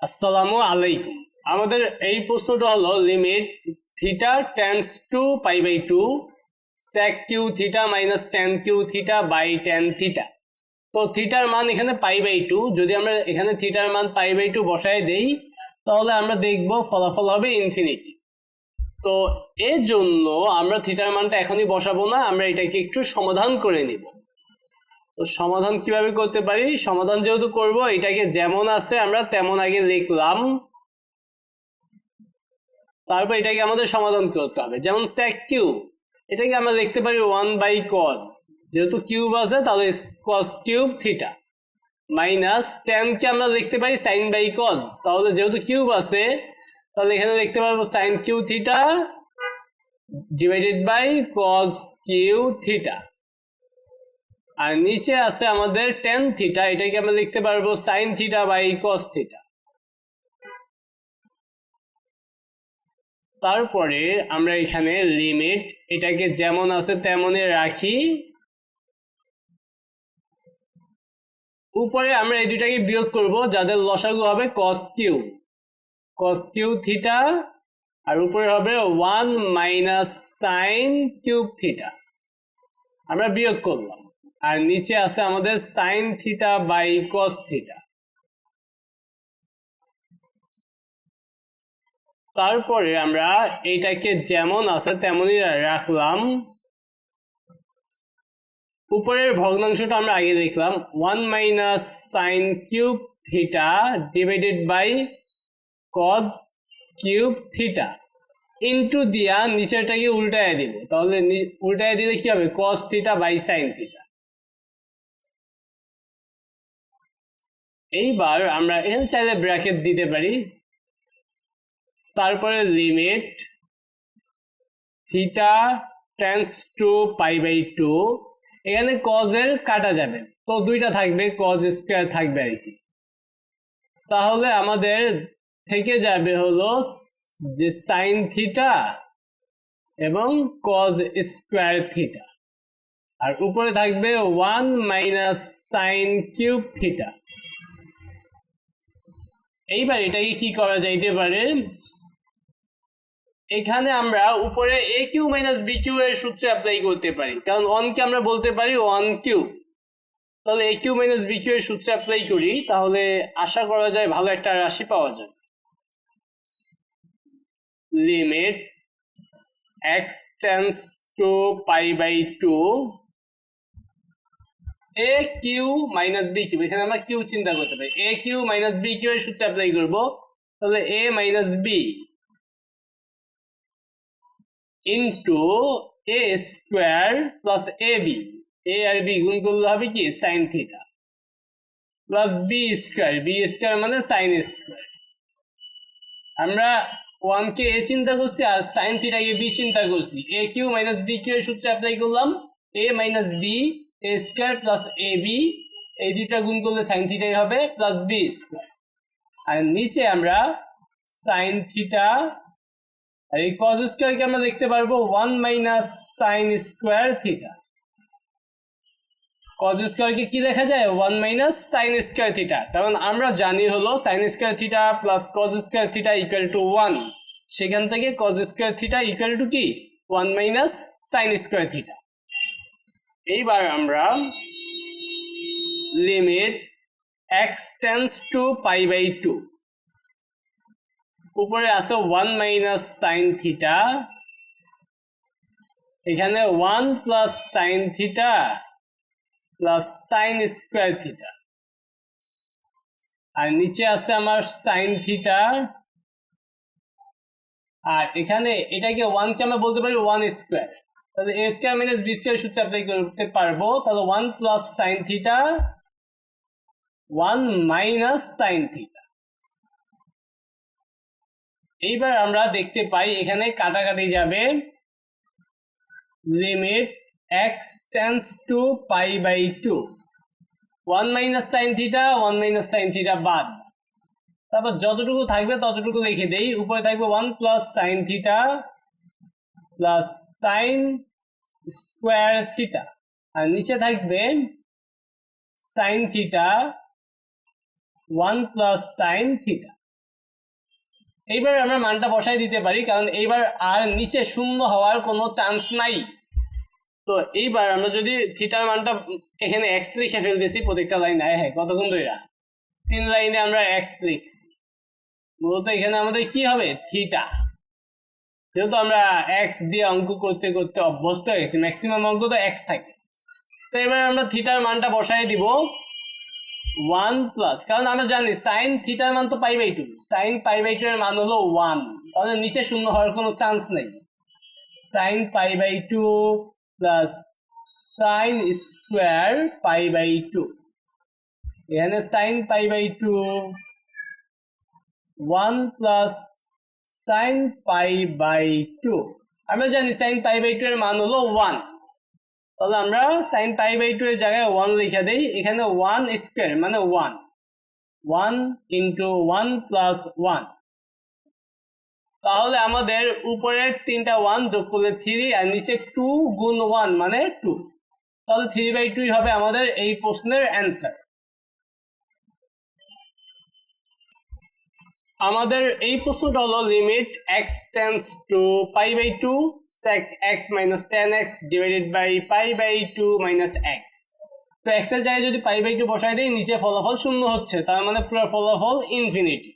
আসসালামু আলাইকুম। আমাদের এই প্রশ্নটা হলো limit theta tends to pi by two sec cube theta minus tan cube theta by tan theta. তো থিটার মান এখানে পাই বাই টু। যদি আমরা এখানে থিটার মান পাই বাই টু বসায় দেই, তাহলে আমরা দেখব ফলাফল হবে ইনফিনিটি তো এর জন্য আমরা থিটার মানটা এখনই বসাবো না, আমরা এটাকে একটু সমাধান করে নিব। তো সমাধান কীভাবে করতে পারি? সমাধান যেহেতু করব, এটাকে যেমন আছে আমরা তেমন আগে লিখলাম। তারপর এটাকে আমাদের সমাধান করতে হবে। যেমন sec কিউব এটাকে আমরা লিখতে পারি ওয়ান বাই cos যেহেতু কিউব আছে, তাহলে cos কিউব থিটা মাইনাস কে আমরা লিখতে পারি সাইন বাই cos তাহলে যেহেতু কিউব আছে, তাহলে এখানে লিখতে পারব sine cube theta divided by cos cube theta আর নিচে আছে আমাদের টেন থিটা এটাকে আমরা লিখতে পারব sine theta by cos theta তারপরে আমরা এখানে লিমিট এটাকে যেমন আছে তেমনই রাখি। উপরে আমরা এই দুটাকে বিয়োগ করব যাদের লসাগু হবে cos cube cos cube theta আর উপরে হবে one minus sine cube theta আমরা বিয়োগ করলাম। আর নিচে আছে আমাদের sine theta by cos theta. তারপরে আমরা এইটাকে যেমন আছে তেমনই রাখলাম। উপরের ভগ্নাংশটা আমরা আগে দেখলাম। One minus sine cube theta divided by cos cube theta. Into দিয়া নিচেরটাকে উল্টায় দিব। তাহলে উল্টায় দিলে কি হবে? Cos theta by sine theta. এইবার আমরা এখানে চাইলে ব্র্যাকেট দিতে পারি। তারপরে limit theta tends to pi by two এখানে কজের কাটা যাবে। তো দুইটা থাকবে কজ স্কোয়ার থাকবে আর কি। তাহলে আমাদের থেকে যাবে হলো যে সাইন থিটা এবং কজ স্কোয়ার থিটা আর উপরে থাকবে one minus sine cube theta এইবার এটাকে কি করা যাইতে পারে? এখানে আমরা উপরে a cube minus b cube এর সূত্র অ্যাপ্লাই করতে পারি। কারণ ওয়ানকে আমরা বলতে পারি ওয়ান কিউ তাহলে a cube minus b cube এর সূত্র অ্যাপ্লাই করি, তাহলে আশা করা যায় ভালো একটা রাশি পাওয়া যায়। Limit x tends to pi by two A Q minus B Q এখানে আমরা কিউ চিন্তা করতে পারি। A Q minus B Q এর সূত্র অ্যাপ্লাই করব। তাহলে A minus B into A square plus A B A R B গুণ করলে হবে কি? Sine theta plus B square B square মানে সাইন স্কোয়ার আমরা ওয়ানকে এ চিন্তা করছি আর সাইন থিটাকে বি চিন্তা করছি। A Q minus B Q এর সূত্র অ্যাপ্লাই করলাম। A minus B A square plus A B, এই দুইটা গুণ করলে সাইন থিটাই হবে প্লাস বি স্কোয়ার। আর নিচে আমরা সাইন থিটা আর এই কজ স্কোয়ারকে আমরা লিখতে পারব? One minus sine square theta cos স্কোয়ারকে কি লেখা যায়? One minus sine square theta কারণ আমরা জানি হলো sine square theta plus cos square theta equal to one সেখান থেকে cos square theta equal to কি? One minus sine square theta এইবার আমরা limit x tends to pi by two উপরে আছে ওয়ান মাইনাস সাইন থিটা এখানে one plus sine theta plus sine square theta আর নিচে আছে আমার সাইন থিটা আর এখানে এটাকে ওয়ানকে আমরা বলতে পারি ওয়ান স্কোয়ার তাহলে A square minus B square সূত্র অ্যাপ্লাই করতে পারব তাহলে one plus sine theta one minus sine theta এইবার আমরা দেখতে পাই এখানে কাটাকাটি যাবে। Limit x tends to pi by two one minus sine theta one minus sine theta বাদ। তারপর যতটুকু থাকবে ততটুকু লিখে দেই। উপরে থাকবে one plus sine theta plus sine square theta আর নিচে থাকবে sine theta one plus sine theta এইবার আমরা মানটা বসাই দিতে পারি, কারণ এইবার আর নিচে শূন্য হওয়ার কোনো চান্স নাই। তো এইবার আমরা যদি থিটার মানটা এখানে এক্স লিখে ফেলতেছি, প্রত্যেকটা লাইনে হ্যাঁ কতক্ষণ ধরে? তিন লাইনে আমরা এক্স লিখছি। মূলত এখানে আমাদের কি হবে? থিটা যেহেতু আমরা এক্স দিয়ে অঙ্ক করতে করতে অভ্যস্ত হয়ে গেছি ম্যাক্সিমাম অঙ্ক তো এক্স থাকে। তো এবার আমরা থিটার মানটা বসাই দিব। ওয়ান প্লাস কারণ আমরা জানি সাইন থিটার মান তো pi by two sine pi by two এর মান হলো ওয়ান তাহলে নিচে শূন্য হওয়ার কোনো চান্স নেই। Sine pi by two plus sine square pi by two এখানে sine pi by two one plus sine pi by two আমরা জানি সাইন পাই বাই টু এর মান হলো ওয়ান তাহলে আমরা সাইন পাই বাই টু এর জায়গায় ওয়ান লিখে দেই, এখানে ওয়ান স্কোয়ার মানে one one into one plus one তাহলে আমাদের উপরের তিনটা ওয়ান যোগ করলে থ্রি আর নিচে টু গুণ ওয়ান মানে টু তাহলে থ্রি বাই টুই হবে আমাদের এই প্রশ্নের অ্যান্সার আমাদের এই প্রশ্নটা হলো limit x tends to pi by two sec x minus tan x divided by pi by two minus x তো এক্সের জায়গায় যদি পাই বাই টু বসাই দিই, নিচে ফলাফল শূন্য হচ্ছে, তার মানে পুরো ফলাফল ইনফিনিটি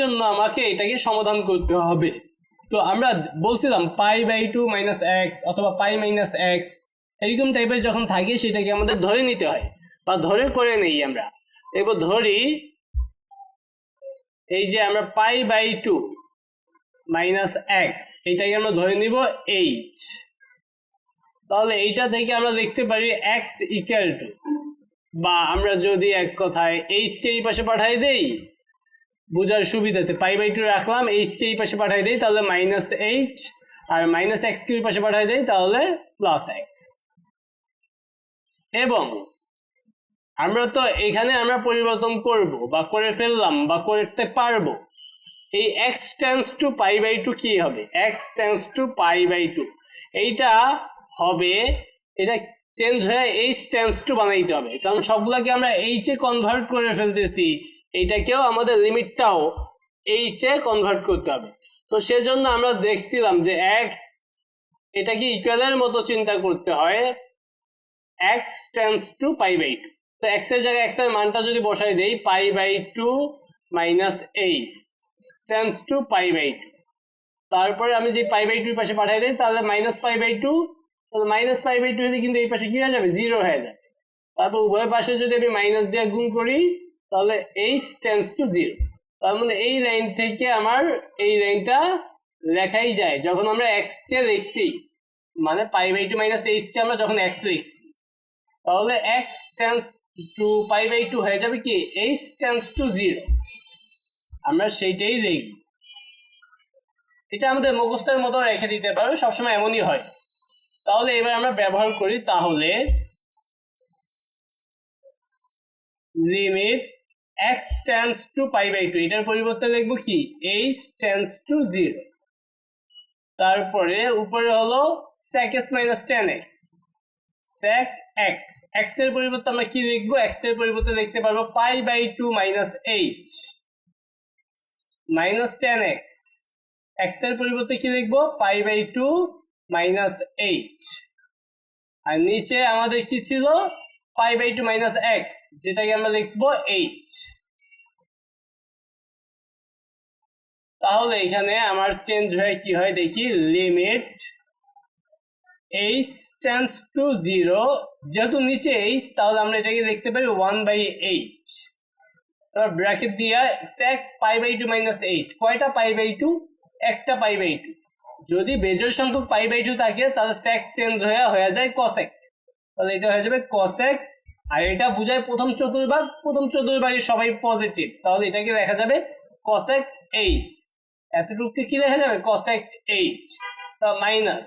জন্য আমাকে এটাকে সমাধান করতে হবে। তো আমরা বলছিলাম pi by two minus x অথবা পাই মাইনাস এক্স এরকম টাইপের যখন থাকে, সেটাকে আমাদের ধরে নিতে হয়, বা ধরে করে নেই আমরা। এবার ধরি এই যে আমরা pi by two minus x, এটাকে আমরা ধরে নিব এইচ। তাহলে এইটা থেকে আমরা লিখতে পারি এক্স ইকুয়াল টু। বা আমরা যদি এক কথায় এইচ কে এই পাশে পাঠাই দেই, বোঝার সুবিধাতে পাই বাই টু রাখলাম এইচ কে এই পাশে পাঠাই দেই, তাহলে মাইনাস এইচ, আর মাইনাস এক্স কে ওই পাশে পাঠাই দেই, তাহলে প্লাস এক্স। এবং আমরা তো এখানে আমরা পরিবর্তন করব বা করে ফেললাম বা করতে পারব। এই x tends to pi by two কি হবে? X tends to pi by two এইটা হবে, এটা চেঞ্জ হয়ে এইচ টেন্স টু বানাইতে হবে। কারণ সবগুলোকে আমরা এইচে কনভার্ট করে ফেলতেছি, এইটাকেও আমাদের লিমিটটাও এইচে কনভার্ট করতে হবে। তো সেজন্য আমরা দেখছিলাম যে এক্স এটাকে ইকুয়ালের মতো চিন্তা করতে হয় x tends to pi by two তো এক্সের জায়গায় এক্সের মানটা যদি বসাই দেই pi by two minus H tends to pi by two তারপরে আমি যে পাই বাই টু পাশে পাঠাই দিই, তাহলে মাইনাস পাই বাই টু তাহলে মাইনাস পাই বাই টু হলে কিন্তু এই পাশে কি হয়ে যাবে? জিরো হয়ে যাবে। তারপর উভয় পাশে যদি আমি মাইনাস দিয়ে গুণ করি, তাহলে এইচ টেন্স টু জিরো তার মানে এই লাইন থেকে আমার এই লাইনটা লেখাই যায়। যখন আমরা এক্স কে লিখছি মানে pi by two minus H কে আমরা যখন এক্স লিখছি, তাহলে x tends to pi by two হয়ে যাবে কি? এইচ টেন্স টু জিরো আমরা সেইটাই দেখব এটা আমাদের মুখস্থের মতো রেখে দিতে পারো, সবসময় এমনই হয়। তাহলে এবার আমরা ব্যবহার করি তাহলে limit x tends to pi by two. এটার পরিবর্তে লিখব কি? এইচ টেন্স টু জিরো তারপরে উপরে হলো sec s minus tan x sec x. x এর পরিবর্তে আমরা কি লিখব? x এর পরিবর্তে পারব পাই বাই মাইনাস মাইনাস এর পরিবর্তে কি লিখব? পাই বাই মাইনাস আর নিচে আমাদের কি ছিল? Pi by two minus x যেটাকে আমরা লিখব এইচ তাহলে এখানে আমার চেঞ্জ হয়ে কি হয় দেখি? Limit H tends to zero যেহেতু নিচে এইচ তাহলে আমরা এটাকে দেখতে পারি ওয়ান বাই এইচ ব্র্যাকেট দিয়ে sec pi by two minus H কয়টা পাই বাই টু একটা পাই বাই টু যদি বেজোর সংখ্যক পাই বাই টু থাকে, তাহলে sec চেঞ্জ হয়ে হয়ে যায় cosec তাহলে এটা হয়ে যাবে cosec আর এটা বোঝায় প্রথম চতুর্ভাগ। প্রথম চতুর্ভাগে সবাই পজিটিভ তাহলে এটাকে দেখা যাবে cosec এইচ এতটুকু কি লেখা যাবে? cosec এইচ তা মাইনাস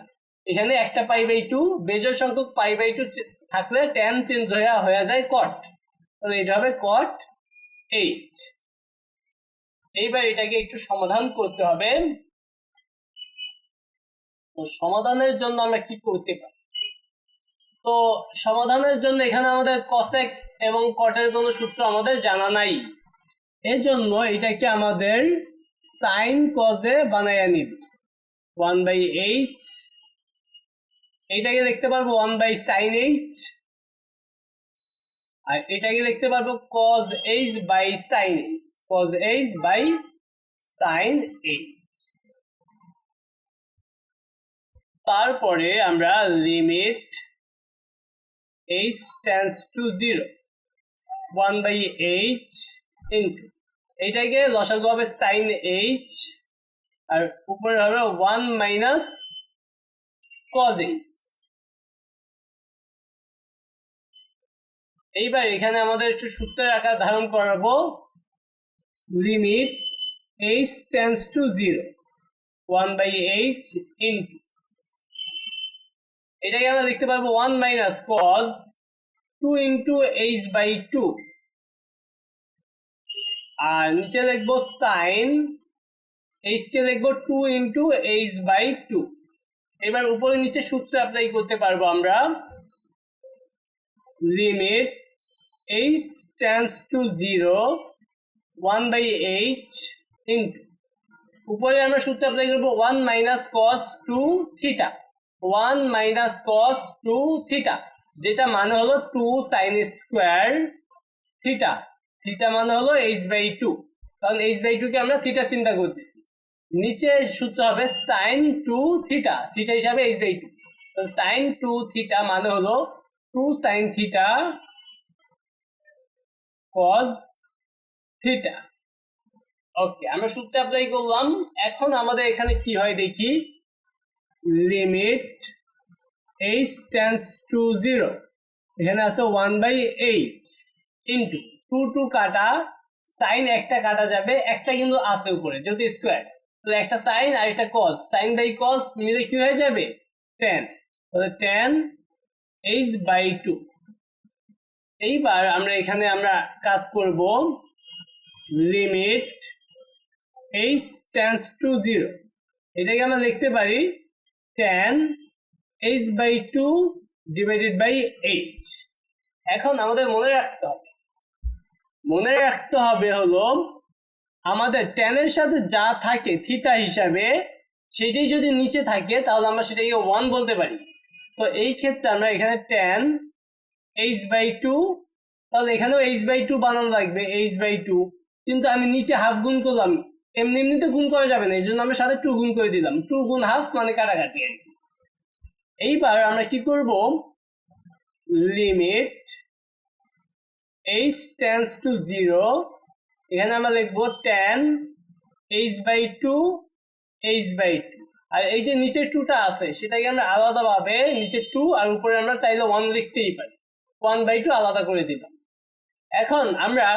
এখানে একটা পাই বাই টু বেজোর সংখ্যক পাই বাই টু থাকলে ট্যান চেঞ্জ হয়ে হয়ে যায় কট তাহলে এটা হবে কট এইচ এইবার এটাকে একটু সমাধান করতে হবে। তো সমাধানের জন্য আমরা কি করতে পারি? তো সমাধানের জন্য এখানে আমাদের কসেক এবং কটের কোনো সূত্র আমাদের জানা নাই। এজন্য এটাকে আমাদের সাইন কজে বানাইয়া নিব। ওয়ান বাই এইচ এইটাকে দেখতে পারব ওয়ান বাই সাইন এইচ আর এটাকে দেখতে পারব cos H by sine H cos H by sine H তারপরে আমরা limit H tends to zero one by H into এইটাকে লসাগু হবে সাইন এইচ আর উপরে হবে ওয়ান মাইনাস কজ এইচ এইবার এখানে আমাদের একটু সূত্রের আকার ধারণ করাবো। Limit H tends to zero one by H into এটাকে আমরা দেখতে পারব one minus cos two into H by two আর নিচে লিখব সাইন এইচ কে লিখব two into H by two এবার উপরে নিচে সূত্র অ্যাপ্লাই করতে পারব আমরা। Limit H tends to zero one by H into উপরে আমরা সূত্র অ্যাপ্লাই করব one minus cos two theta one minus cos two theta যেটা মানে হলো two sine square theta theta মানে হলো এইচ বাই টু কারণ এইচ বাই টু কে আমরা থিটা চিন্তা করতেছি। নিচে সূত্র হবে সাইন টু থিটা থিটা হিসাবে H by two sine two theta মানে হলো two sine theta cos theta okay আমরা সূত্র অ্যাপ্লাই করলাম। এখন আমাদের এখানে কি হয় দেখি? Limit H tends to zero এখানে আছে one by eight into two two কাটা সাইন একটা কাটা যাবে, একটা কিন্তু আছে উপরে, যেহেতু স্কোয়ার একটা সাইন আর একটা কস সাইন বাই কস মিলে কি হয়ে যাবে? টেন তাহলে টেন এইচ বাই টু এইবার আমরা এখানে আমরা কাজ করব limit H tends to zero এটাকে আমরা লিখতে পারি tan H by two divided by H এখন আমাদের মনে রাখতে হবে। মনে রাখতে হবে হলো আমাদের টেনের সাথে যা থাকে থিটা হিসাবে, সেটাই যদি নিচে থাকে, তাহলে আমরা সেটাকে ওয়ান বলতে পারি। তো এই ক্ষেত্রে আমরা এখানে টেন এইচ বাই টু তাহলে এখানেও এইচ বাই টু বানানো লাগবে এইচ বাই টু কিন্তু আমি নিচে হাফ গুণ করলাম, এমনি এমনিতে গুণ করা যাবে না এই জন্য আমরা সাথে টু গুণ করে দিলাম। টু গুণ হাফ মানে কাটাকাটি আর কি। এইবার আমরা কি করব? Limit H tends to zero এখানে আমরা লিখব tan H by two H by two আর এই যে নিচে টুটা আছে, সেটাকে আমরা আলাদাভাবে নিচে টু আর উপরে আমরা চাইলে ওয়ান লিখতেই পারি। ওয়ান বাই টু আলাদা করে দিলাম। এখন আমরা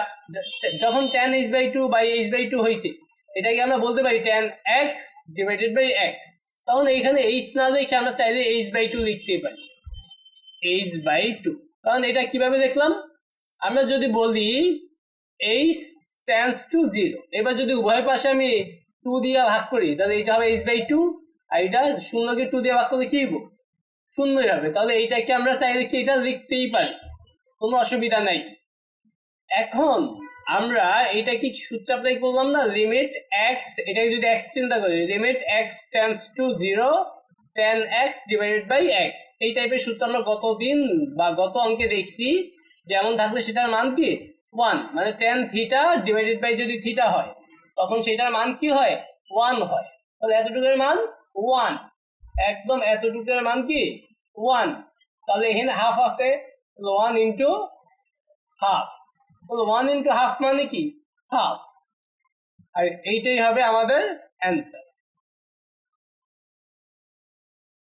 যখন tan H by two by H by two হয়েছে এটাকে আমরা বলতে পারি tan x divided by x তখন এইখানে এইচ না লিখে আমরা চাইলে এইচ বাই টু লিখতেই পারি। এইচ বাই টু কারণ এটা কীভাবে দেখলাম? আমরা যদি বলি এইচ টেন্স টু জিরো এবার যদি উভয় পাশে আমি টু দিয়ে ভাগ করি, তাহলে এটা হবে এইচ বাই টু আর এটা শূন্যকে টু দিয়ে ভাগ করলে কি শূন্যই হবে তাহলে এইটাকে আমরা চাইলে কি এটা লিখতেই পারি? কোনো অসুবিধা নাই। এখন আমরা এটা কি সূত্র অ্যাপ্লাই করলাম না লিমিট এক্স এটাকে যদি এক্স চিন্তা করি limit x tends to zero tan x divided by x এই টাইপের সূত্র আমরা গত দিন বা গত অঙ্কে দেখছি। যেমন থাকলে সেটার মান কি? ওয়ান মানে টেন থিটা ডিভাইডেড বাই যদি থিটা হয়, তখন সেটার মান কি হয়? ওয়ান হয়। তাহলে এতটুকুর মান ওয়ান একদম এতটুকুর মান কি? ওয়ান তাহলে এখানে হাফ আছে ওয়ান ইন্টু হাফ তাহলে ওয়ান ইন্টু হাফ মানে কি? হাফ আর এইটাই হবে আমাদের অ্যান্সার